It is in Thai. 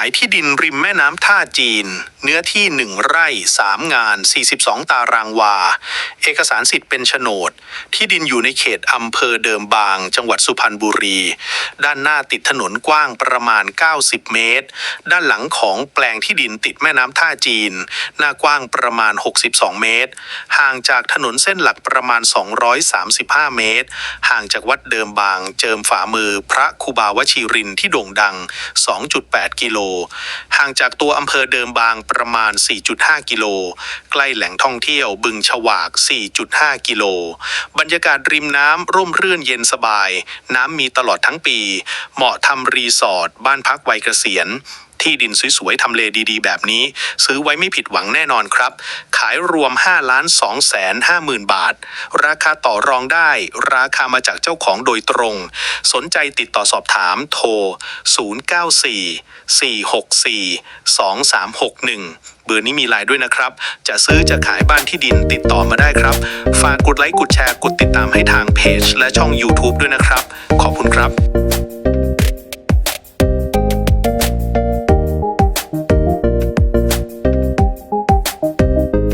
ายที่ดินริมแม่น้ำท่าจีน เนื้อที่ 1 ไร่ 3 งาน 42 ตารางวา เอกสารสิทธิ์เป็นโฉนด ที่ดินอยู่ในเขตอำเภอเดิมบาง จังหวัดสุพรรณบุรี ด้านหน้าติดถนนกว้างประมาณ 90 เมตร ด้านหลังของแปลงที่ดินติดแม่น้ำท่าจีน หน้ากว้างประมาณ 62 เมตร ห่างจากถนนเส้นหลักประมาณ 235 เมตร ห่างจากวัดเดิมบาง เจิมฝ่ามือพระคูบาวชิรินที่โด่งดัง 2.8 กิโลห่างจากตัวอำเภอเดิมบางประมาณ 4.5 กิโล ใกล้แหล่งท่องเที่ยวบึงฉวาก 4.5 กิโล บรรยากาศริมน้ำร่มรื่นเย็นสบาย น้ำมีตลอดทั้งปี เหมาะทำรีสอร์ทบ้านพักวัยเกษียณ ที่ดินสวยๆทำเลดีๆ แบบนี้ ซื้อไว้ไม่ผิดหวังแน่นอนครับ ขายรวม 5 ล้าน2แสน5หมื่นบาท ราคาต่อรองได้ ราคามาจากเจ้าของโดยตรง สนใจติดต่อสอบถามโทร 094 464 2361เบอร์นี้มีไลน์ด้วยนะครับ จะซื้อจะขายบ้านที่ดินติดต่อมาได้ครับ ฝากกดไลค์ กดแชร์ กดติดตามให้ทางเพจ และช่อง YouTube ด้วยนะครับ ขอบคุณครับ